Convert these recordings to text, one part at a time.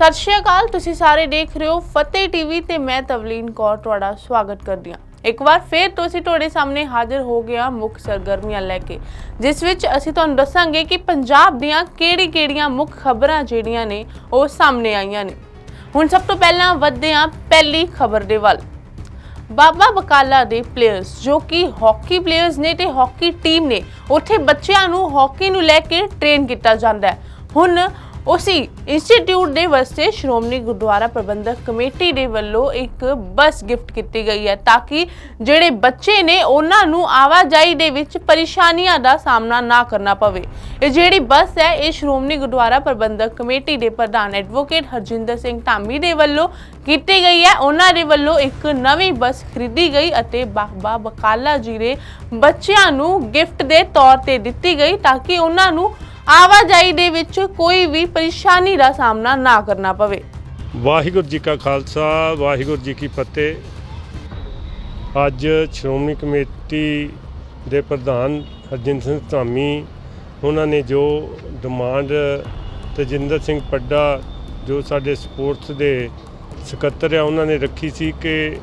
ਸਤਿ ਸ਼੍ਰੀ ਅਕਾਲ, ਤੁਸੀਂ ਸਾਰੇ ਦੇਖ ਰਹੇ ਹੋ ਫਤਿਹ ਟੀਵੀ ਤੇ ਮੈਂ ਤਵਲੀਨ ਕੌਰ ਤੁਹਾਡਾ ਸਵਾਗਤ ਕਰਦੀ ਹਾਂ। ਇੱਕ ਵਾਰ ਫੇਰ ਤੁਸੀਂ ਤੁਹਾਡੇ ਸਾਹਮਣੇ ਹਾਜ਼ਰ ਹੋ ਗਿਆ ਮੁੱਖ ਸਰਗਰਮੀਆਂ ਲੈ ਕੇ, ਜਿਸ ਵਿੱਚ ਅਸੀਂ ਤੁਹਾਨੂੰ ਦੱਸਾਂਗੇ ਕਿ ਪੰਜਾਬ ਦੀਆਂ ਕਿਹੜੀ-ਕਿਹੜੀਆਂ ਮੁੱਖ ਖਬਰਾਂ ਜਿਹੜੀਆਂ ਨੇ ਉਹ ਸਾਹਮਣੇ ਆਈਆਂ ਨੇ। ਹੁਣ ਸਭ ਤੋਂ ਪਹਿਲਾਂ ਵੱਧਦੇ ਹਾਂ ਪਹਿਲੀ ਖਬਰ ਦੇ ਵੱਲ। ਬਾਬਾ ਬਕਾਲਾ ਦੇ ਪਲੇਅਰਸ ਜੋ ਕਿ ਹਾਕੀ ਪਲੇਅਰਸ ਨੇ ਤੇ ਹਾਕੀ ਟੀਮ ਨੇ, ਉੱਥੇ ਬੱਚਿਆਂ ਨੂੰ ਹਾਕੀ ਨੂੰ ਲੈ ਕੇ ਟ੍ਰੇਨ ਕੀਤਾ ਜਾਂਦਾ ਹੈ। ਹੁਣ ਉਸੀ ਇੰਸਟੀਚਿਊਟ ਦੇ ਵਾਸਤੇ ਸ਼੍ਰੋਮਣੀ ਗੁਰਦੁਆਰਾ ਪ੍ਰਬੰਧਕ ਕਮੇਟੀ ਦੇ ਵੱਲੋਂ ਇੱਕ ਬੱਸ ਗਿਫਟ ਕੀਤੀ ਗਈ ਹੈ ਤਾਂ ਕਿ ਜਿਹੜੇ ਬੱਚੇ ਨੇ ਉਹਨਾਂ ਨੂੰ ਆਵਾਜਾਈ ਦੇ ਵਿੱਚ ਪਰੇਸ਼ਾਨੀਆਂ ਦਾ ਸਾਹਮਣਾ ਨਾ ਕਰਨਾ ਪਵੇ। ਇਹ ਜਿਹੜੀ ਬੱਸ ਹੈ, ਇਹ ਸ਼੍ਰੋਮਣੀ ਗੁਰਦੁਆਰਾ ਪ੍ਰਬੰਧਕ ਕਮੇਟੀ ਦੇ ਪ੍ਰਧਾਨ ਐਡਵੋਕੇਟ ਹਰਜਿੰਦਰ ਸਿੰਘ ਧਾਮੀ ਦੇ ਵੱਲੋਂ ਕੀਤੀ ਗਈ ਹੈ। ਉਹਨਾਂ ਦੇ ਵੱਲੋਂ ਇੱਕ ਨਵੀਂ ਬੱਸ ਖਰੀਦੀ ਗਈ ਅਤੇ ਬਾਬਾ ਬਕਾਲਾ ਜੀ ਦੇ ਬੱਚਿਆਂ ਨੂੰ ਗਿਫਟ ਦੇ ਤੌਰ ਤੇ ਦਿੱਤੀ ਗਈ ਤਾਂ ਕਿ ਉਹਨਾਂ ਨੂੰ ਆਵਾਜਾਈ ਦੇ ਵਿੱਚ ਕੋਈ ਵੀ ਪਰੇਸ਼ਾਨੀ ਦਾ ਸਾਹਮਣਾ ਨਾ ਕਰਨਾ ਪਵੇ। ਵਾਹਿਗੁਰੂ ਜੀ ਕਾ ਖਾਲਸਾ, ਵਾਹਿਗੁਰੂ ਜੀ ਕੀ ਫਤਿਹ। ਅੱਜ ਸ਼੍ਰੋਮਣੀ ਕਮੇਟੀ ਦੇ ਪ੍ਰਧਾਨ ਹਰਜਿੰਦਰ ਸਿੰਘ ਧਾਮੀ, ਉਹਨਾਂ ਨੇ ਜੋ ਡਿਮਾਂਡ ਤਜਿੰਦਰ ਸਿੰਘ ਪੱਡਾ, ਜੋ ਸਾਡੇ ਸਪੋਰਟਸ ਦੇ ਸਕੱਤਰ ਆ, ਉਹਨਾਂ ਨੇ ਰੱਖੀ ਸੀ ਕਿ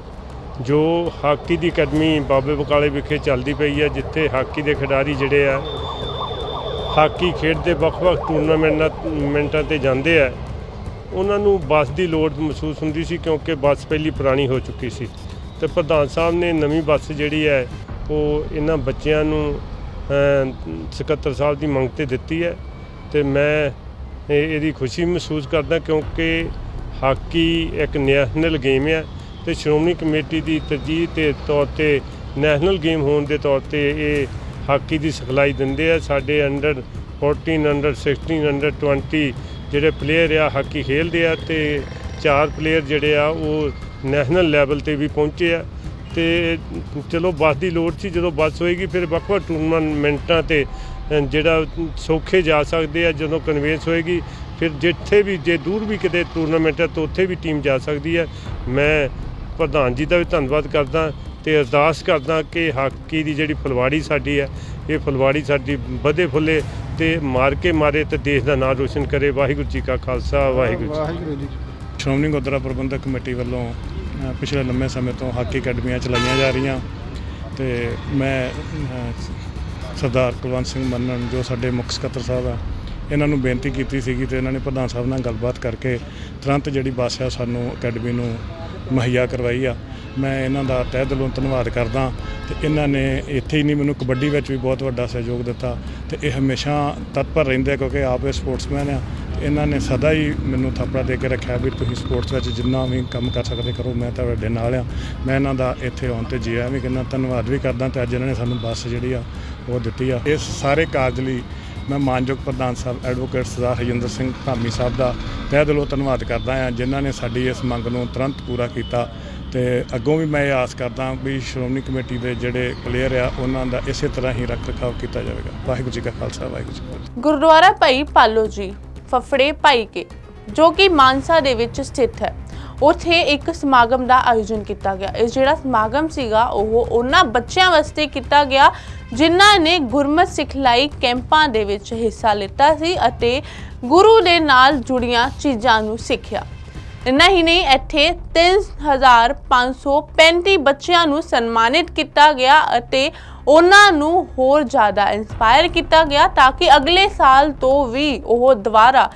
ਜੋ ਹਾਕੀ ਦੀ ਅਕੈਡਮੀ ਬਾਬੇ ਬਕਾਲੇ ਵਿਖੇ ਚੱਲਦੀ ਪਈ ਹੈ ਜਿੱਥੇ ਹਾਕੀ ਦੇ ਖਿਡਾਰੀ ਜਿਹੜੇ ਆ ਹਾਕੀ ਖੇਡਦੇ ਵੱਖ-ਵੱਖ ਟੂਰਨਾਮੈਂਟਾਂ ਮਿੰਟਾਂ ਤੇ ਜਾਂਦੇ ਆ। ਉਹਨਾਂ ਨੂੰ ਬੱਸ ਦੀ ਲੋੜ ਮਹਿਸੂਸ ਹੁੰਦੀ ਸੀ ਕਿਉਂਕਿ ਬੱਸ ਪਹਿਲੀ ਪੁਰਾਣੀ ਹੋ ਚੁੱਕੀ ਸੀ। ਤੇ ਪ੍ਰਧਾਨ ਸਾਹਿਬ ਨੇ ਨਵੀਂ ਬੱਸ ਜਿਹੜੀ ਹੈ, ਉਹ ਇਹਨਾਂ ਬੱਚਿਆਂ ਨੂੰ ਸਕੱਤਰ ਸਾਹਿਬ ਦੀ ਮੰਗ ਤੇ ਦਿੱਤੀ ਹੈ। ਤੇ ਮੈਂ ਇਹਦੀ ਖੁਸ਼ੀ ਮਹਿਸੂਸ ਕਰਦਾ ਕਿਉਂਕਿ ਹਾਕੀ ਇੱਕ ਨੈਸ਼ਨਲ ਗੇਮ ਹੈ ਤੇ ਸ਼੍ਰੋਮਣੀ ਕਮੇਟੀ ਦੀ ਤਰਜੀਹ ਦੇ ਤੌਰ ਤੇ ਨੈਸ਼ਨਲ ਗੇਮ ਹੋਣ ਦੇ ਤੌਰ ਤੇ ਇਹ ਹਾਕੀ ਦੀ ਸਿਖਲਾਈ ਦਿੰਦੇ ਆ। ਸਾਡੇ ਅੰਡਰ 14 ਅੰਡਰ 16 ਅੰਡਰ 20 ਜਿਹੜੇ ਪਲੇਅਰ ਆ, ਹਾਕੀ ਖੇਲਦੇ ਆ ਤੇ ਚਾਰ ਪਲੇਅਰ ਜਿਹੜੇ ਆ, ਉਹ ਨੈਸ਼ਨਲ ਲੈਵਲ ਤੇ ਵੀ ਪਹੁੰਚੇ ਆ। ਤੇ ਚਲੋ ਬੱਸ ਦੀ ਲੋੜ ਸੀ, ਜਦੋਂ ਬੱਸ ਹੋਏਗੀ ਫਿਰ ਵੱਖ-ਵੱਖ ਟੂਰਨਾਮੈਂਟਾਂ ਤੇ ਜਿਹੜਾ ਸੌਖੇ ਜਾ ਸਕਦੇ ਆ, ਜਦੋਂ ਕਨਵੇਂਸ ਹੋਏਗੀ, ਫਿਰ ਜਿੱਥੇ ਵੀ, ਜੇ ਦੂਰ ਵੀ ਕਿਤੇ ਟੂਰਨਾਮੈਂਟ ਹੈ ਤਾਂ ਉੱਥੇ ਵੀ ਟੀਮ ਜਾ ਸਕਦੀ ਹੈ ਮੈਂ ਪ੍ਰਧਾਨ ਜੀ ਦਾ ਵੀ ਧੰਨਵਾਦ ਕਰਦਾ। ਤੇ ਅਰਦਾਸ ਕਰਦਾ ਕਿ ਹਾਕੀ ਦੀ ਜਿਹੜੀ ਫੁਲਵਾੜੀ ਸਾਡੀ ਹੈ ਇਹ ਫੁਲਵਾੜੀ ਸਾਡੀ ਵਧੇ ਫੁੱਲੇ ਤੇ ਮਾਰ ਕੇ ਮਾਰੇ ਤੇ ਦੇਸ਼ ਦਾ ਨਾਮ ਰੋਸ਼ਨ ਕਰੇ। ਵਾਹਿਗੁਰੂ ਜੀ ਕਾ ਖਾਲਸਾ ਵਾਹਿਗੁਰੂ ਜੀ ਵਾਹਿਗੁਰੂ ਜੀ ਸ਼੍ਰੋਮਣੀ ਗੁਰਦੁਆਰਾ ਪ੍ਰਬੰਧਕ ਕਮੇਟੀ ਵੱਲੋਂ ਪਿਛਲੇ ਲੰਮੇ ਸਮੇਂ ਤੋਂ ਹਾਕੀ ਅਕੈਡਮੀਆਂ ਚਲਾਈਆਂ ਜਾ ਰਹੀਆਂ ਤੇ ਮੈਂ ਸਰਦਾਰ ਕੁਲਵੰਤ ਸਿੰਘ ਮੰਨਣ ਜੋ ਸਾਡੇ ਮੁੱਖ ਸਕੱਤਰ ਸਾਹਿਬ ਆ ਇਹਨਾਂ ਨੂੰ ਬੇਨਤੀ ਕੀਤੀ ਸੀਗੀ ਤੇ ਇਹਨਾਂ ਨੇ ਪ੍ਰਧਾਨ ਸਾਹਿਬ ਨਾਲ ਗੱਲਬਾਤ ਕਰਕੇ ਤੁਰੰਤ ਜਿਹੜੀ ਬੱਸ ਆ ਸਾਨੂੰ ਅਕੈਡਮੀ ਨੂੰ ਮੁਹੱਈਆ ਕਰਵਾਈ ਆ। ਮੈਂ ਇਹਨਾਂ ਦਾ ਤਹਿ ਦਿਲੋਂ ਧੰਨਵਾਦ ਕਰਦਾ ਤੇ ਇਹਨਾਂ ਨੇ ਇੱਥੇ ਹੀ ਨਹੀਂ ਮੈਨੂੰ ਕਬੱਡੀ ਵਿੱਚ ਵੀ ਬਹੁਤ ਵੱਡਾ ਸਹਿਯੋਗ ਦਿੱਤਾ ਤੇ ਇਹ ਹਮੇਸ਼ਾ ਤਤਪਰ ਰਹਿੰਦੇ ਆ ਕਿਉਂਕਿ ਆਪ ਇਹ ਸਪੋਰਟਸਮੈਨ ਆ। ਤੇ ਇਹਨਾਂ ਨੇ ਸਦਾ ਹੀ ਮੈਨੂੰ ਥਾਪੜਾ ਦੇ ਕੇ ਰੱਖਿਆ ਵੀ ਤੁਸੀਂ ਸਪੋਰਟਸ ਵਿੱਚ ਜਿੰਨਾ ਵੀ ਕੰਮ ਕਰ ਸਕਦੇ ਕਰੋ, ਮੈਂ ਤਾਂ ਤੁਹਾਡੇ ਨਾਲ ਆ। ਮੈਂ ਇਹਨਾਂ ਦਾ ਇੱਥੇ ਆਉਣ ਤੇ ਜੀਆ ਵੀ ਕਿੰਨਾ ਧੰਨਵਾਦ ਵੀ ਕਰਦਾ ਤੇ ਅੱਜ ਇਹਨਾਂ ਨੇ ਸਾਨੂੰ ਬੱਸ ਜਿਹੜੀ ਆ ਉਹ ਦਿੱਤੀ ਆ। ਇਸ ਸਾਰੇ ਕਾਰਜ ਲਈ ਮੈਂ ਮਾਨਯੋਗ ਪ੍ਰਧਾਨ ਸਾਹਿਬ ਐਡਵੋਕੇਟ ਸਰਦਾਰ ਹਰਜਿੰਦਰ ਸਿੰਘ ਧਾਮੀ ਸਾਹਿਬ ਦਾ ਤਹਿ ਦਿਲੋਂ ਧੰਨਵਾਦ ਕਰਦਾ ਹਾਂ ਜਿਨ੍ਹਾਂ ਨੇ ਸਾਡੀ ਇਸ ਮੰਗ ਨੂੰ ਤੁਰੰਤ ਪੂਰਾ ਕੀਤਾ। ਤੇ ਅੱਗੋਂ ਵੀ ਮੈਂ ਇਹ ਆਸ ਕਰਦਾ ਵੀ ਸ਼੍ਰੋਮਣੀ ਕਮੇਟੀ ਦੇ ਜਿਹੜੇ ਪਲੇਅਰ ਆ, ਉਹਨਾਂ ਦਾ ਇਸੇ ਤਰ੍ਹਾਂ ਹੀ ਰੱਖ ਰਖਾਵ ਕੀਤਾ ਜਾਵੇਗਾ। ਵਾਹਿਗੁਰੂ ਜੀ ਕਾ ਖਾਲਸਾ, ਵਾਹਿਗੁਰੂ ਜੀ ਕੀ ਫਤਿਹ। ਗੁਰਦੁਆਰਾ ਭਾਈ ਪਾਲੋ ਜੀ, ਫਫੜੇ ਭਾਈ ਕੇ, ਜੋ ਕਿ ਮਾਨਸਾ ਦੇ ਵਿੱਚ ਸਥਿਤ ਹੈ। ਉੱਥੇ ਇੱਕ ਸਮਾਗਮ ਦਾ ਆਯੋਜਨ ਕੀਤਾ ਗਿਆ। ਇਹ ਜਿਹੜਾ ਸਮਾਗਮ ਸੀਗਾ, ਉਹ ਉਹਨਾਂ ਬੱਚਿਆਂ ਵਾਸਤੇ ਕੀਤਾ ਗਿਆ, ਜਿਨ੍ਹਾਂ ਨੇ ਗੁਰਮਤ ਸਿਖਲਾਈ ਕੈਂਪਾਂ ਦੇ ਵਿੱਚ ਹਿੱਸਾ ਲਿੱਤਾ ਸੀ ਅਤੇ ਗੁਰੂ ਦੇ ਨਾਲ ਜੁੜੀਆਂ ਚੀਜ਼ਾਂ ਨੂੰ ਸਿੱਖਿਆ। ਇੰਨਾ ਨਹੀਂ, ਇੱਥੇ 3535 ਬੱਚਿਆਂ ਨੂੰ ਸਨਮਾਨਿਤ ਕੀਤਾ ਗਿਆ ਅਤੇ ਉਹਨਾਂ ਨੂੰ ਹੋਰ ਜ਼ਿਆਦਾ ਇਨਸਪਾਇਰ ਕੀਤਾ ਗਿਆ ਤਾਂ ਕਿ ਅਗਲੇ ਸਾਲ ਤੋਂ ਵੀ ਉਹ ਦੁਬਾਰਾ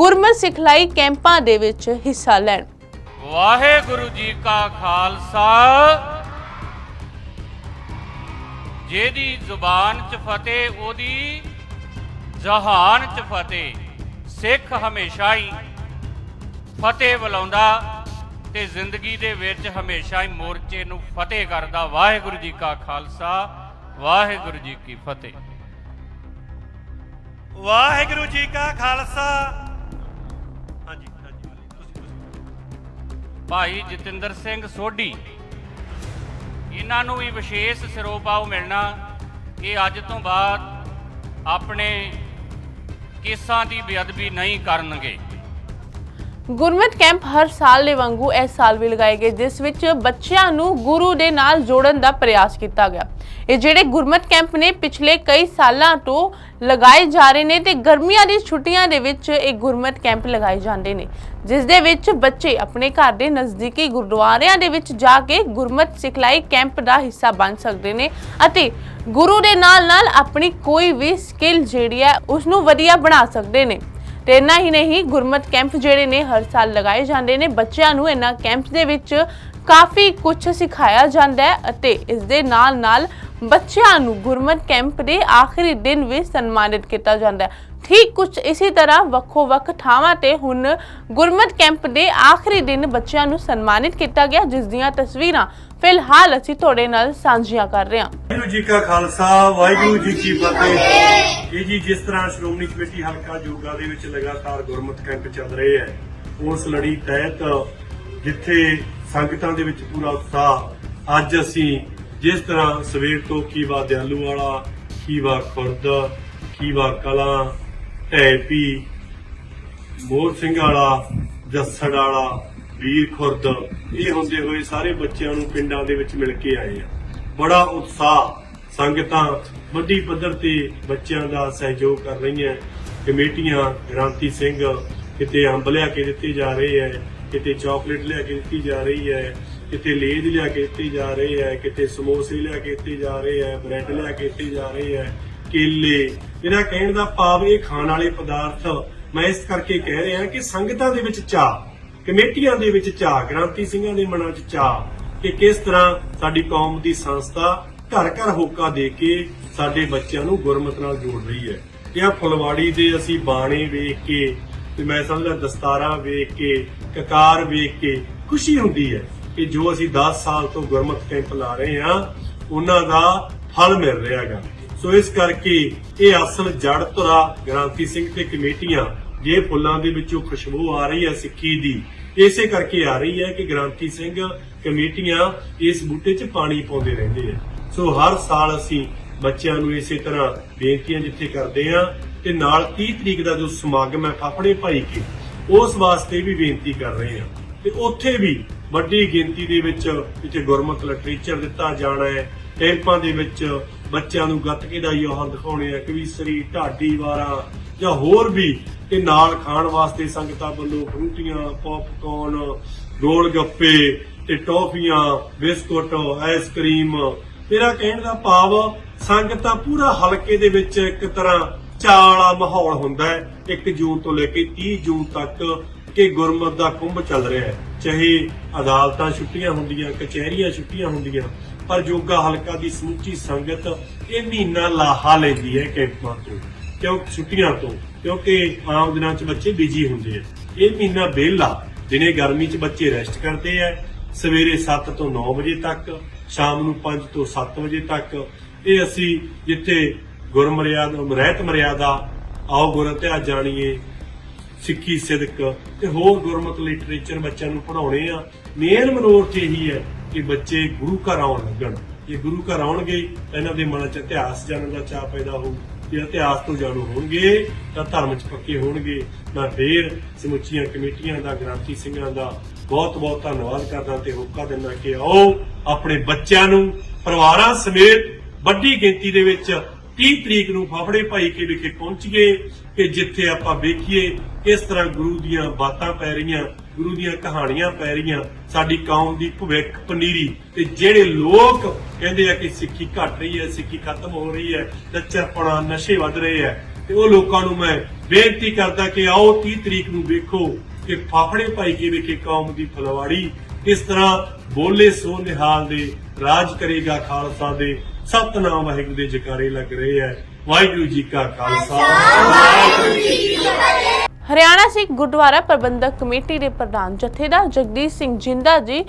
ਗੁਰਮਤ ਸਿਖਲਾਈ ਕੈਂਪਾਂ ਦੇ ਵਿੱਚ ਹਿੱਸਾ ਲੈਣ। ਵਾਹਿਗੁਰੂ ਜੀ ਕਾ ਖਾਲਸਾ। ਜਿਹਦੀ ਜ਼ੁਬਾਨ 'ਚ ਫਤਿਹ, ਉਹਦੀ ਜਹਾਨ 'ਚ ਫਤਿਹ। ਸਿੱਖ ਹਮੇਸ਼ਾ ਹੀ ਫਤਿਹ ਬੁਲਾਉਂਦਾ ਤੇ ਜ਼ਿੰਦਗੀ ਦੇ ਵਿੱਚ ਹਮੇਸ਼ਾ ਹੀ ਮੋਰਚੇ ਨੂੰ ਫਤਿਹ ਕਰਦਾ। ਵਾਹਿਗੁਰੂ ਜੀ ਕਾ ਖਾਲਸਾ ਵਾਹਿਗੁਰੂ ਜੀ ਕੀ ਫਤਿਹ। ਵਾਹਿਗੁਰੂ ਜੀ ਕਾ ਖਾਲਸਾ। ਹਾਂਜੀ ਹਾਂਜੀ। ਤੁਸੀਂ ਤੁਸੀਂ ਭਾਈ ਜਤਿੰਦਰ ਸਿੰਘ ਸੋਢੀ ਇਹਨਾਂ ਨੂੰ ਵੀ ਵਿਸ਼ੇਸ਼ ਸਿਰੋਪਾਓ ਮਿਲਣਾ ਕਿ ਅੱਜ ਤੋਂ ਬਾਅਦ ਆਪਣੇ ਕੇਸਾਂ ਦੀ ਬੇਅਦਬੀ ਨਹੀਂ ਕਰਨਗੇ। ਗੁਰਮਤ ਕੈਂਪ ਹਰ ਸਾਲ ਦੇ ਵਾਂਗੂ ਇਸ ਸਾਲ ਵੀ ਲਗਾਏ ਗਏ, ਜਿਸ ਵਿੱਚ ਬੱਚਿਆਂ ਨੂੰ ਗੁਰੂ ਦੇ ਨਾਲ ਜੋੜਨ ਦਾ ਪ੍ਰਯਾਸ ਕੀਤਾ ਗਿਆ। ਇਹ ਜਿਹੜੇ ਗੁਰਮਤ ਕੈਂਪ ਨੇ ਪਿਛਲੇ ਕਈ ਸਾਲਾਂ ਤੋਂ ਲਗਾਏ ਜਾ ਰਹੇ ਨੇ ਤੇ ਗਰਮੀਆਂ ਦੀ ਛੁੱਟੀਆਂ ਦੇ ਵਿੱਚ ਇਹ ਗੁਰਮਤ ਕੈਂਪ ਲਗਾਏ ਜਾਂਦੇ ਨੇ, ਜਿਸ ਦੇ ਵਿੱਚ ਬੱਚੇ ਆਪਣੇ ਘਰ ਦੇ ਨਜ਼ਦੀਕੀ ਗੁਰਦੁਆਰਿਆਂ ਦੇ ਵਿੱਚ ਜਾ ਕੇ ਗੁਰਮਤ ਸਿਖਲਾਈ ਕੈਂਪ ਦਾ ਹਿੱਸਾ ਬਣ ਸਕਦੇ ਨੇ ਅਤੇ ਗੁਰੂ ਦੇ ਨਾਲ ਨਾਲ ਆਪਣੀ ਕੋਈ ਵੀ ਸਕਿੱਲ ਜਿਹੜੀ ਹੈ ਉਸ ਨੂੰ ਵਧੀਆ ਬਣਾ ਸਕਦੇ ਨੇ। ਤੇ ਇੰਨਾ ਹੀ ਨਹੀਂ, ਗੁਰਮਤ ਕੈਂਪ ਜਿਹੜੇ ਨੇ ਹਰ ਸਾਲ ਲਗਾਏ ਜਾਂਦੇ ਨੇ। ਬੱਚਿਆਂ ਨੂੰ ਇਹਨਾਂ ਕੈਂਪ ਦੇ ਵਿੱਚ ਕਾਫੀ ਕੁਝ ਸਿਖਾਇਆ ਜਾਂਦਾ ਹੈ ਅਤੇ ਇਸ ਦੇ ਨਾਲ ਨਾਲ ਬੱਚਿਆਂ ਨੂੰ ਗੁਰਮਤ ਕੈਂਪ ਦੇ ਆਖਰੀ ਦਿਨ ਵੀ ਸਨਮਾਨਿਤ ਕੀਤਾ ਜਾਂਦਾ ਹੈ। ਠੀਕ ਕੁਝ ਇਸੇ ਤਰ੍ਹਾਂ ਵੱਖੋ ਵੱਖ ਥਾਵਾਂ ਤੇ ਹੁਣ ਗੁਰਮਤ ਕੈਂਪ ਦੇ ਆਖਰੀ ਦਿਨ ਬੱਚਿਆਂ ਨੂੰ ਸਨਮਾਨਿਤ ਕੀਤਾ ਗਿਆ, ਜਿਸ ਦੀਆਂ ਤਸਵੀਰਾਂ ਫਿਲਹਾਲ ਅਸੀਂ ਤੁਹਾਡੇ ਨਾਲ ਸਾਂਝੀਆਂ ਕਰ ਰਹੇ ਹਾਂ। ਵਾਹਿਗੁਰੂ ਜੀ ਕਾ ਖਾਲਸਾ, ਵਾਹਿਗੁਰੂ ਜੀ ਕੀ ਫਤਿਹ। ਇਹ ਜੀ ਜਿਸ ਤਰ੍ਹਾਂ ਸ਼੍ਰੋਮਣੀ ਕਮੇਟੀ ਹਲਕਾ ਜੋਗਾ ਦੇ ਵਿੱਚ ਲਗਾਤਾਰ ਗੁਰਮਤ ਕੈਂਪ ਚੱਲ ਰਹੇ ਹੈ, ਉਸ ਲੜੀ ਤਹਿਤ ਜਿੱਥੇ ਸੰਗਤਾਂ ਦੇ ਵਿੱਚ ਪੂਰਾ ਉਤਸ਼ਾਹ, ਅੱਜ ਅਸੀਂ ਜਿਸ ਤਰ੍ਹਾਂ ਸਵੇਰ ਤੋਂ ਕੀਵਾ ਦਿਆਲੂ ਵਾਲਾ ਕੀਵਾ ਖੁਰਦ ਕੀਵਾ ਕਲਾ ਢੈਪੀ ਮੋਰ ਸਿੰਘ ਵਾਲਾ, ਜੱਸੜ ਵਾਲਾ ਵੀਰ ਖੁਰਦ, ਇਹ ਹੁੰਦੇ ਹੋਏ ਸਾਰੇ ਬੱਚਿਆਂ ਨੂੰ ਪਿੰਡਾਂ ਦੇ ਵਿੱਚ ਮਿਲ ਕੇ ਆਏ ਆ। ਬੜਾ ਉਤਸ਼ਾਹ ਸੰਗਤਾਂ ਵੱਡੀ ਪੱਧਰ ਤੇ ਬੱਚਿਆਂ ਦਾ ਸਹਿਯੋਗ ਕਰ ਰਹੀਆਂ ਕਮੇਟੀਆਂ ਗ੍ਰਾਂਤੀ ਸਿੰਘ, ਕਿਤੇ ਅੰਬ ਲਿਆ ਕੇ ਦਿੱਤੇ ਜਾ ਰਹੇ ਹੈ, ਕਿਤੇ ਚਾਕਲੇਟ ਲਿਆ ਕੇ ਦਿੱਤੀ ਜਾ ਰਹੀ ਹੈ, ਕਿਤੇ ਲੇਜ ਲਿਆ ਕੇ ਦਿੱਤੀ ਜਾ ਰਹੀ ਹੈ, ਕਿਤੇ ਸਮੋਸੇ ਲਿਆ ਕੇ ਦਿੱਤੇ ਜਾ ਰਹੇ ਹੈ, ਬ੍ਰੈਡ ਲਿਆ ਕੇ ਦਿੱਤੇ ਜਾ ਰਹੇ ਹੈ, ਕੇਲੇ। ਇਹਦਾ ਕਹਿਣ ਦਾ ਭਾਵ ਇਹ ਖਾਣ ਵਾਲੇ ਪਦਾਰਥ, ਮੈਂ ਇਸ ਕਰਕੇ ਕਹਿ ਰਿਹਾ ਕਿ ਸੰਗਤਾਂ ਦੇ ਵਿੱਚ ਚਾਹ ਕਮੇਟੀਆਂ ਦੇ ਵਿੱਚ ਚਾਹ ਗ੍ਰਾਂਤੀ ਸਿੰਘਾਂ ਦੇ ਮਨਾਂ 'ਚ ਚਾਹ ਕਿ ਕਿਸ ਤਰ੍ਹਾਂ ਸਾਡੀ ਕੌਮ ਦੀ ਸੰਸਥਾ ਘਰ ਘਰ ਹੋਕਾ ਦੇ ਕੇ ਸਾਡੇ ਬੱਚਿਆਂ ਨੂੰ ਗੁਰਮਤ ਨਾਲ ਜੋੜ ਰਹੀ ਹੈ। ਇਹ ਫੁਲਵਾੜੀ ਦੇ ਅਸੀਂ ਬਾਣੇ ਵੇਖ ਕੇ ਤੇ ਮੈਂ ਸਮਝਦਾ ਦਸਤਾਰਾਂ ਵੇਖ ਕੇ, ਕਕਾਰ ਵੇਖ ਕੇ ਖੁਸ਼ੀ ਹੁੰਦੀ ਹੈ ਕਿ ਜੋ ਅਸੀਂ 10 ਸਾਲ ਤੋਂ ਗੁਰਮਤ ਕੈਂਪ ਲਾ ਰਹੇ ਹਾਂ, ਉਹਨਾਂ ਦਾ ਫਲ ਮਿਲ ਰਿਹਾ ਹੈਗਾ। ਸੋ ਇਸ ਕਰਕੇ ਇਹ ਅਸਲ ਜੜ ਧੁਰਾ ਗ੍ਰਾਂਤੀ ਸਿੰਘ ਤੇ ਕਮੇਟੀਆਂ ਜੇ ਫੁੱਲਾਂ ਦੇ ਵਿੱਚੋਂ ਖੁਸ਼ਬੂ ਆ ਰਹੀ ਹੈ ਸਿੱਖੀ ਦੀ, ਇਸੇ ਕਰਕੇ ਆ ਰਹੀ ਹੈ ਕਿ ਗ੍ਰਾਂਤੀ ਸਿੰਘ ਕਮੇਟੀਆਂ ਇਸ ਬੂਟੇ 'ਚ ਪਾਣੀ ਪਾਉਂਦੇ ਰਹਿੰਦੇ ਆ। ਸੋ ਹਰ ਸਾਲ ਅਸੀਂ ਬੱਚਿਆਂ ਨੂੰ ਇਸੇ ਤਰ੍ਹਾਂ ਬੇਨਤੀਆਂ ਜਿੱਥੇ ਕਰਦੇ ਆ ਤੇ ਨਾਲ 30 ਤਰੀਕ ਦਾ ਜੋ ਸਮਾਗਮ ਹੈ ਫਾਫੜੇ ਭਾਈ ਕੇ, ਉਸ ਵਾਸਤੇ ਵੀ ਬੇਨਤੀ ਕਰ ਰਹੇ ਆ ਤੇ ਉੱਥੇ ਵੀ ਵੱਡੀ ਗਿਣਤੀ ਦੇ ਵਿੱਚ ਜਿੱਥੇ ਗੁਰਮਤ ਲਿਟਰੇਚਰ ਦਿੱਤਾ ਜਾਣਾ ਹੈ, ਕੈਂਪਾਂ ਦੇ ਵਿੱਚ ਬੱਚਿਆਂ ਨੂੰ ਗੱਤਕੇ ਦਾ ਯੋਹਨ ਦਿਖਾਉਣੇ ਆ, ਕਵੀਸਰੀ, ਢਾਡੀ ਵਾਰਾ ਜਾਂ ਹੋਰ ਵੀ ਤੇ ਨਾਲ ਖਾਣ ਵਾਸਤੇ ਸੰਗਤਾਂ ਵੱਲੋਂ ਫਰੂਟੀਆਂ ਪੌਪਕਾਰਨ ਗੋਲ ਗੱਪੇ ਤੇ ਟੌਫੀਆਂ, ਬਿਸਕੁਟ ਆਈਸਕ੍ਰੀਮ ਮੇਰਾ ਕਹਿਣ ਦਾ ਭਾਵ, ਸੰਗਤਾਂ ਪੂਰਾ ਹਲਕੇ ਦੇ ਵਿੱਚ ਇੱਕ ਤਰ੍ਹਾਂ ਚਾਅ ਵਾਲਾ ਮਾਹੌਲ ਹੁੰਦਾ ਹੈ। 1 ਜੂਨ ਤੋਂ ਲੈ ਕੇ 30 ਜੂਨ ਤੱਕ ਕਿ ਗੁਰਮਤ ਦਾ ਕੁੰਭ ਚੱਲ ਰਿਹਾ ਹੈ। ਚਾਹੇ ਅਦਾਲਤਾਂ ਛੁੱਟੀਆਂ ਹੁੰਦੀਆਂ, ਕਚਹਿਰੀਆਂ ਛੁੱਟੀਆਂ ਹੁੰਦੀਆਂ, ਪਰ ਜੋਗਾ ਹਲਕਾ ਦੀ ਸਮੁੱਚੀ ਸੰਗਤ ਇਹ ਮਹੀਨਾ ਲਾਹਾ ਲੈਂਦੀ ਹੈ ਕੈਂਪਾਂ ਤੋਂ ਕਿਉਂ ਛੁੱਟੀਆਂ ਤੋਂ? ਕਿਉਂਕਿ ਆਮ ਦਿਨਾਂ 'ਚ ਬੱਚੇ ਬਿਜ਼ੀ ਹੁੰਦੇ ਆ। ਇਹ ਮਹੀਨਾ ਵਿਹਲਾ, ਦਿਨੇ ਗਰਮੀ 'ਚ ਬੱਚੇ ਰੈਸਟ ਕਰਦੇ ਆ। ਸਵੇਰੇ 7 ਤੋਂ 9 ਵਜੇ ਤੱਕ, ਸ਼ਾਮ ਨੂੰ 5 ਤੋਂ 7 ਵਜੇ ਤੱਕ। ਇਹ ਅਸੀਂ ਜਿੱਥੇ ਗੁਰਮਰਿਆਦਾ ਰਹਿਤ ਮਰਿਆਦਾ, ਆਓ ਗੁਰ ਇਤਿਹਾਸ ਜਾਣੀਏ, ਸਿੱਖੀ, ਸਿਦਕ ਤੇ ਹੋਰ ਗੁਰਮਤ ਲਿਟਰੇਚਰ ਬੱਚਿਆਂ ਨੂੰ ਪੜਾਉਣੇ ਆ। ਮੇਨ ਮਨੋਰਥ ਇਹੀ ਹੈ ਕਿ ਬੱਚੇ ਗੁਰੂ ਘਰ ਆਉਣ ਲੱਗਣ। ਜੇ ਗੁਰੂ ਘਰ ਆਉਣਗੇ, ਤਾਂ ਇਹਨਾਂ ਦੇ ਮਨਾਂ 'ਚ ਇਤਿਹਾਸ ਜਾਣਨ ਦਾ ਚਾਹ ਪੈਦਾ ਹੋਊ। ਜੇ ਇਤਿਹਾਸ ਤੋਂ ਜਾਣੂ ਹੋਣਗੇ, ਤਾਂ ਧਰਮ 'ਚ ਪੱਕੇ ਹੋਣਗੇ। ਮੈਂ ਫੇਰ ਸਮੁੱਚੀਆਂ ਕਮੇਟੀਆਂ ਦਾ ਗ੍ਰਾਂਤੀ ਸਿੰਘਾਂ ਦਾ ਬਹੁਤ ਬਹੁਤ ਧੰਨਵਾਦ ਕਰਦਾ ਤੇ ਹੋਕਾ ਦਿੰਦਾ ਕਿ ਆਓ ਆਪਣੇ ਬੱਚਿਆਂ ਨੂੰ, ਪਰਿਵਾਰਾਂ ਸਮੇਤ ਵੱਡੀ ਗਿਣਤੀ ਦੇ ਵਿੱਚ 30 ਤਰੀਕ ਨੂੰ ਫਾਫੜੇ ਭਾਈ ਕੇ ਵਿਖੇ ਪਹੁੰਚੀਏ, ਕਿ ਜਿੱਥੇ ਆਪਾਂ ਵੇਖੀਏ ਇਸ ਤਰ੍ਹਾਂ ਗੁਰੂ ਦੀਆਂ ਬਾਤਾਂ ਪੈ ਰਹੀਆਂ। ਗੁਰੂ ਦੀਆਂ ਕਹਾਣੀਆਂ ਪੈ ਰਹੀਆਂ। ਸਾਡੀ ਕੌਮ ਦੀ ਭਵਿੱਖ ਪਨੀਰੀ। ਤੇ ਜਿਹੜੇ ਲੋਕ ਕਹਿੰਦੇ ਆ ਕਿ ਸਿੱਖੀ ਘਟ ਰਹੀ ਹੈ, ਸਿੱਖੀ ਖਤਮ ਹੋ ਰਹੀ ਹੈ ਲੱਚਰਪਣਾ ਨਸ਼ੇ ਵੱਧ ਰਹੇ ਹੈ, ਤੇ ਉਹ ਲੋਕਾਂ ਨੂੰ ਮੈਂ ਬੇਨਤੀ ਕਰਦਾ ਕਿ ਆਓ 30 ਤਰੀਕ ਨੂੰ ਵੇਖੋ ਕਿ ਫਾਫੜੇ ਭਾਈ ਕੇ ਵਿਖੇ ਕੌਮ ਦੀ ਫਲਵਾੜੀ। ਕਿਸ ਤਰ੍ਹਾਂ ਬੋਲੇ ਸੋ ਨਿਹਾਲ ਦੇ ਰਾਜ ਕਰੇਗਾ ਖਾਲਸਾ ਦੇ। ਸਤਨਾਮ ਵਾਹਿਗੁਰੂ ਦੇ ਜਕਾਰੇ ਲੱਗ ਰਹੇ ਹੈ। ਵਾਹਿਗੁਰੂ ਜੀ ਕਾ ਖਾਲਸਾ। ਵਾਹਿਗੁਰੂ ਜੀ ਕੀ ਫਤਿਹ। ਹਰਿਆਣਾ ਸਿੱਖ ਗੁਰਦੁਆਰਾ ਪ੍ਰਬੰਧਕ ਕਮੇਟੀ ਦੇ ਪ੍ਰਧਾਨ ਜਥੇਦਾਰ ਜਗਦੀਸ਼ ਸਿੰਘ ਜਿੰਦਾ ਜੀ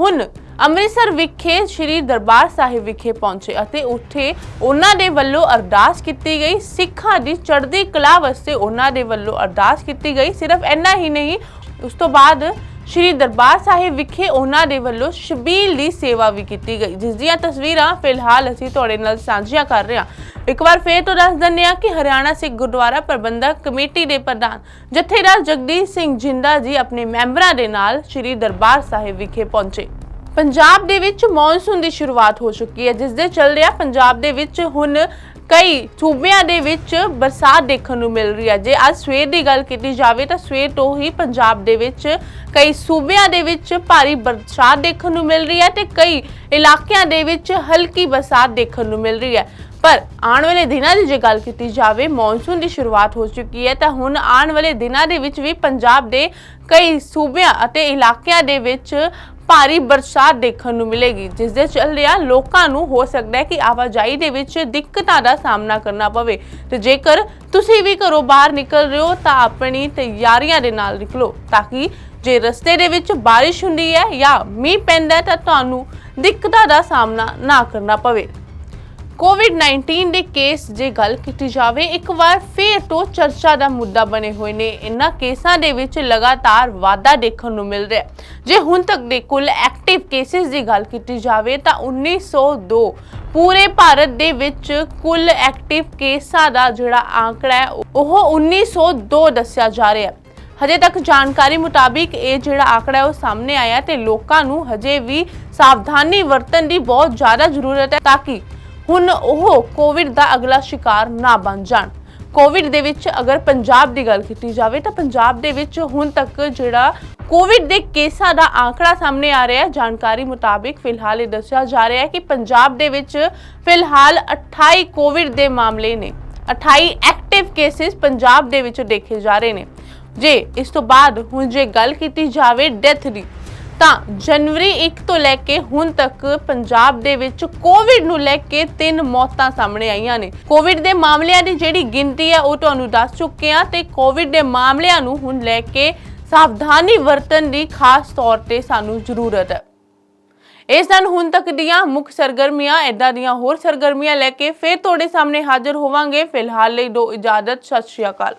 ਹੁਣ ਅੰਮ੍ਰਿਤਸਰ ਵਿਖੇ ਸ੍ਰੀ ਦਰਬਾਰ ਸਾਹਿਬ ਵਿਖੇ ਪਹੁੰਚੇ ਅਤੇ ਉੱਥੇ ਉਹਨਾਂ ਦੇ ਵੱਲੋਂ ਅਰਦਾਸ ਕੀਤੀ ਗਈ। ਸਿੱਖਾਂ ਦੀ ਚੜ੍ਹਦੀ ਕਲਾ ਵਾਸਤੇ ਉਹਨਾਂ ਦੇ ਵੱਲੋਂ ਅਰਦਾਸ ਕੀਤੀ ਗਈ। ਸਿਰਫ ਇੰਨਾ ਹੀ ਨਹੀਂ, ਉਸ ਤੋਂ ਬਾਅਦ ਸ਼੍ਰੀ ਦਰਬਾਰ ਸਾਹਿਬ ਵਿਖੇ ਉਹਨਾਂ ਦੇ ਵੱਲੋਂ ਸ਼ਬੀਲ ਦੀ ਸੇਵਾ ਵੀ ਕੀਤੀ ਗਈ, ਜਿਸ ਦੀਆਂ ਤਸਵੀਰਾਂ ਫਿਲਹਾਲ ਅਸੀਂ ਤੁਹਾਡੇ ਨਾਲ ਸਾਂਝੀਆਂ ਕਰ ਰਹੇ ਹਾਂ। ਇੱਕ ਵਾਰ ਫੇਰ ਤੋਂ ਦੱਸ ਦਿੰਦੇ ਹਾਂ ਕਿ ਹਰਿਆਣਾ ਸਿੱਖ ਗੁਰਦੁਆਰਾ ਪ੍ਰਬੰਧਕ ਕਮੇਟੀ ਦੇ ਪ੍ਰਧਾਨ ਜਥੇਦਾਰ ਜਗਦੀਸ਼ ਸਿੰਘ ਜਿੰਦਾ ਜੀ ਆਪਣੇ ਮੈਂਬਰਾਂ ਦੇ ਨਾਲ ਸ਼੍ਰੀ ਦਰਬਾਰ ਸਾਹਿਬ ਵਿਖੇ ਪਹੁੰਚੇ। ਪੰਜਾਬ ਦੇ ਵਿੱਚ ਮੌਨਸੂਨ ਦੀ ਸ਼ੁਰੂਆਤ ਹੋ ਚੁੱਕੀ ਹੈ, ਜਿਸ ਦੇ ਚੱਲਦਿਆਂ ਪੰਜਾਬ ਦੇ ਵਿੱਚ ਹੁਣ ਕਈ ਸੂਬਿਆਂ ਦੇ ਵਿੱਚ ਬਰਸਾਤ ਦੇਖਣ ਨੂੰ ਮਿਲ ਰਹੀ ਹੈ। ਜੇ ਅੱਜ ਸਵੇਰ ਦੀ ਗੱਲ ਕੀਤੀ ਜਾਵੇ ਤਾਂ ਸਵੇਰ ਤੋਂ ਹੀ ਪੰਜਾਬ ਦੇ ਵਿੱਚ ਕਈ ਸੂਬਿਆਂ ਦੇ ਵਿੱਚ ਭਾਰੀ ਬਰਸਾਤ ਦੇਖਣ ਨੂੰ ਮਿਲ ਰਹੀ ਹੈ ਤੇ ਕਈ ਇਲਾਕਿਆਂ ਦੇ ਵਿੱਚ ਹਲਕੀ ਬਰਸਾਤ ਦੇਖਣ ਨੂੰ ਮਿਲ ਰਹੀ ਹੈ। ਪਰ ਆਉਣ ਵਾਲੇ ਦਿਨਾਂ ਦੀ ਜੇ ਗੱਲ ਕੀਤੀ ਜਾਵੇ, ਮੌਨਸੂਨ ਦੀ ਸ਼ੁਰੂਆਤ ਹੋ ਚੁੱਕੀ ਹੈ ਤਾਂ ਹੁਣ ਆਉਣ ਵਾਲੇ ਦਿਨਾਂ ਦੇ ਵਿੱਚ ਵੀ ਪੰਜਾਬ ਦੇ ਕਈ ਸੂਬਿਆਂ ਅਤੇ ਇਲਾਕਿਆਂ ਦੇ ਵਿੱਚ ਭਾਰੀ ਬਰਸਾਤ ਦੇਖਣ ਨੂੰ ਮਿਲੇਗੀ, ਜਿਸ ਦੇ ਚੱਲਦਿਆਂ ਲੋਕਾਂ ਨੂੰ ਹੋ ਸਕਦਾ ਹੈ ਕਿ ਆਵਾਜਾਈ ਦੇ ਵਿੱਚ ਦਿੱਕਤਾਂ ਦਾ ਸਾਹਮਣਾ ਕਰਨਾ ਪਵੇ। ਤੇ ਜੇਕਰ ਤੁਸੀਂ ਵੀ ਘਰੋਂ ਬਾਹਰ ਨਿਕਲ ਰਹੇ ਹੋ, ਤਾਂ ਆਪਣੀ ਤਿਆਰੀਆਂ ਦੇ ਨਾਲ ਨਿਕਲੋ, ਤਾਂ ਕਿ ਜੇ ਰਸਤੇ ਦੇ ਵਿੱਚ ਬਾਰਿਸ਼ ਹੁੰਦੀ ਹੈ ਜਾਂ ਮੀਂਹ ਪੈਂਦਾ ਹੈ, ਤਾਂ ਤੁਹਾਨੂੰ ਦਿੱਕਤਾਂ ਦਾ ਸਾਹਮਣਾ ਨਾ ਕਰਨਾ ਪਵੇ। ਕੋਵਿਡ-19 ਦੇ ਕੇਸ ਜੇ ਗੱਲ ਕੀਤੀ ਜਾਵੇ, ਇੱਕ ਵਾਰ ਫੇਰ ਤੋਂ ਚਰਚਾ ਦਾ ਮੁੱਦਾ ਬਣੇ ਹੋਏ ਨੇ। ਇਨ੍ਹਾਂ ਕੇਸਾਂ ਦੇ ਵਿੱਚ ਲਗਾਤਾਰ ਵਾਧਾ ਦੇਖਣ ਨੂੰ ਮਿਲ ਰਿਹਾ ਜੇ ਹੁਣ ਤੱਕ ਦੇ ਕੁੱਲ ਐਕਟਿਵ ਕੇਸਿਸ ਦੀ ਗੱਲ ਕੀਤੀ ਜਾਵੇ, ਤਾਂ 1902 ਪੂਰੇ ਭਾਰਤ ਦੇ ਵਿੱਚ ਕੁੱਲ ਐਕਟਿਵ ਕੇਸਾਂ ਦਾ ਜਿਹੜਾ ਆંકੜਾ ਹੈ, ਉਹ 1902 ਦੱਸਿਆ ਜਾ ਰਿਹਾ ਹੈ। ਹਜੇ ਤੱਕ ਜਾਣਕਾਰੀ ਮੁਤਾਬਿਕ ਇਹ ਜਿਹੜਾ ਆંકੜਾ ਹੈ, ਉਹ ਸਾਹਮਣੇ ਆਇਆ ਤੇ ਲੋਕਾਂ ਨੂੰ ਹਜੇ ਵੀ ਸਾਵਧਾਨੀ ਵਰਤਣ ਦੀ ਬਹੁਤ ਜ਼ਿਆਦਾ ਜ਼ਰੂਰਤ ਹੈ, ਤਾਂ ਕਿ ਹੁਣ ਉਹ ਕੋਵਿਡ ਦਾ ਅਗਲਾ ਸ਼ਿਕਾਰ ਨਾ ਬਣ ਜਾਣ। ਕੋਵਿਡ ਦੇ ਵਿੱਚ ਅਗਰ ਪੰਜਾਬ ਦੀ ਗੱਲ ਕੀਤੀ ਜਾਵੇ ਤਾਂ ਪੰਜਾਬ ਦੇ ਵਿੱਚ ਹੁਣ ਤੱਕ ਜਿਹੜਾ ਕੋਵਿਡ ਦੇ ਕੇਸਾਂ ਦਾ ਆંકੜਾ ਸਾਹਮਣੇ ਆ ਰਿਹਾ ਹੈ। ਜਾਣਕਾਰੀ ਮੁਤਾਬਿਕ ਫਿਲਹਾਲ ਇਹ ਦੱਸਿਆ ਜਾ ਰਿਹਾ ਹੈ ਕਿ ਪੰਜਾਬ ਦੇ ਵਿੱਚ ਫਿਲਹਾਲ 28 ਕੋਵਿਡ ਦੇ ਮਾਮਲੇ ਨੇ। 28 ਐਕਟਿਵ ਕੇਸਿਸ ਪੰਜਾਬ ਦੇ ਵਿੱਚ ਦੇਖੇ ਜਾ ਰਹੇ ਨੇ। ਜੇ ਇਸ ਤੋਂ ਬਾਅਦ ਹੁਣ ਜੇ ਗੱਲ ਕੀਤੀ ਜਾਵੇ ਡੈਥ ਦੀ ਤਾਂ ਜਨਵਰੀ 1 ਤੋਂ ਲੈ ਕੇ ਹੁਣ ਤੱਕ ਪੰਜਾਬ ਦੇ ਵਿੱਚ ਕੋਵਿਡ ਨੂੰ ਲੈ ਕੇ ਤਿੰਨ ਮੌਤਾਂ ਸਾਹਮਣੇ ਆਈਆਂ ਨੇ। ਕੋਵਿਡ ਦੇ ਮਾਮਲਿਆਂ ਦੀ ਜਿਹੜੀ ਗਿਣਤੀ ਹੈ, ਉਹ ਤੁਹਾਨੂੰ ਦੱਸ ਚੁੱਕੇ ਆ ਤੇ ਕੋਵਿਡ ਦੇ ਮਾਮਲਿਆਂ ਨੂੰ ਹੁਣ ਲੈ ਕੇ ਸਾਵਧਾਨੀ ਵਰਤਣ ਦੀ ਖਾਸ ਤੌਰ ਤੇ ਸਾਨੂੰ ਜ਼ਰੂਰਤ ਹੈ। ਇਸ ਦਿਨ ਹੁਣ ਤੱਕ ਦੀਆਂ ਮੁੱਖ ਸਰਗਰਮੀਆਂ ਇਦਾਂ ਦੀਆਂ ਹੋਰ ਸਰਗਰਮੀਆਂ ਲੈ ਕੇ ਫਿਰ ਤੁਹਾਡੇ ਸਾਹਮਣੇ ਹਾਜ਼ਰ ਹੋਵਾਂਗੇ। ਫਿਲਹਾਲ ਲਈ ਦੋ ਇਜਾਜ਼ਤ, ਸਤਿ ਸ਼੍ਰੀ ਅਕਾਲ।